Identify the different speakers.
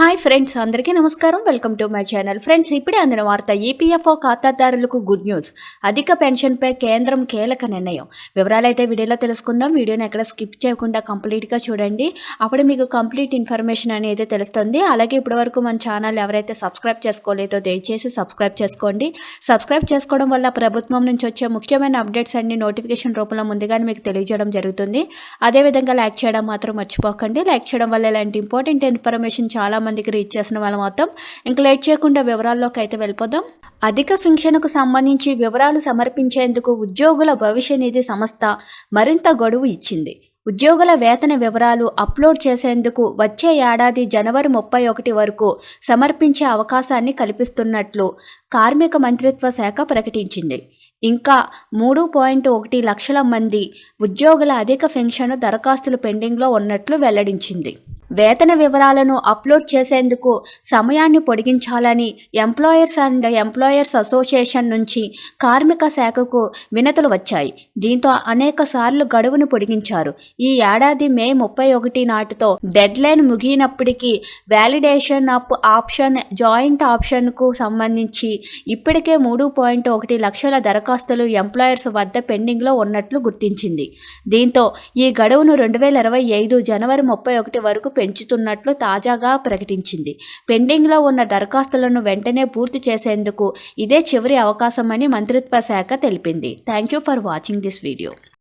Speaker 1: Hi friends అందరికీ నమస్కారం. Welcome to my channel. Friends ఇప్పుడే అందిన వార్త ఈపీఎఫ్ఓ ఖాతాదారులకు గుడ్ న్యూస్. అధిక పెన్షన్పై కేంద్రం కీలక నిర్ణయం. వివరాలైతే వీడియోలో తెలుసుకుందాం. వీడియోని ఎక్కడ స్కిప్ చేయకుండా కంప్లీట్గా చూడండి. అప్పుడు మీకు కంప్లీట్ ఇన్ఫర్మేషన్ అనేది తెలుస్తుంది. అలాగే ఇప్పటివరకు మన ఛానల్ ఎవరైతే సబ్స్క్రైబ్ చేసుకోలేదో దయచేసి సబ్స్క్రైబ్ చేసుకోండి. సబ్స్క్రైబ్ చేసుకోవడం వల్ల ప్రభుత్వం నుంచి వచ్చే ముఖ్యమైన అప్డేట్స్ అన్ని నోటిఫికేషన్ రూపంలో ముందుగానే మీకు తెలియజేయడం జరుగుతుంది. అదేవిధంగా లైక్ చేయడం మాత్రం మర్చిపోకండి. లైక్ చేయడం వల్ల ఇలాంటి ఇంపార్టెంట్ ఇన్ఫర్మేషన్ చాలా మందికి రీచ్ చేసిన వాళ్ళ మొత్తం. ఇంకా లేట్ చేయకుండా వివరాల్లోకి అయితే వెళ్ళిపోదాం. అధిక ఫింక్షన్కు సంబంధించి వివరాలు సమర్పించేందుకు ఉద్యోగుల భవిష్య నిధి సంస్థ మరింత గడువు ఇచ్చింది. ఉద్యోగుల వేతన వివరాలు అప్లోడ్ చేసేందుకు వచ్చే ఏడాది జనవరి ముప్పై ఒకటి వరకు సమర్పించే అవకాశాన్ని కల్పిస్తున్నట్లు కార్మిక మంత్రిత్వ శాఖ ప్రకటించింది. ఇంకా మూడు పాయింట్ ఒకటి లక్షల మంది ఉద్యోగుల అధిక పెన్షన్ దరఖాస్తులు పెండింగ్లో ఉన్నట్లు వెల్లడించింది. వేతన వివరాలను అప్లోడ్ చేసేందుకు సమయాన్ని పొడిగించాలని ఎంప్లాయర్స్ అండ్ ఎంప్లాయర్స్ అసోసియేషన్ నుంచి కార్మిక శాఖకు వినతులు వచ్చాయి. దీంతో అనేక సార్లు గడువును పొడిగించారు. ఈ ఏడాది మే ముప్పై ఒకటి నాటితో డెడ్ లైన్ ముగియనప్పటికీ వ్యాలిడేషన్ అప్ ఆప్షన్ జాయింట్ ఆప్షన్కు సంబంధించి ఇప్పటికే మూడు పాయింట్ ఒకటి లక్షల దరఖాస్తులు ఎంప్లాయర్స్ వద్ద పెండింగ్లో ఉన్నట్లు గుర్తించింది. దీంతో ఈ గడువును రెండు వేల ఇరవై ఐదు జనవరి ముప్పై ఒకటి వరకు పెంచుతున్నట్లు తాజాగా ప్రకటించింది. పెండింగ్లో ఉన్న దరఖాస్తులను వెంటనే పూర్తి చేసేందుకు ఇదే చివరి అవకాశమని మంత్రిత్వ శాఖ తెలిపింది. Thank you for watching this video.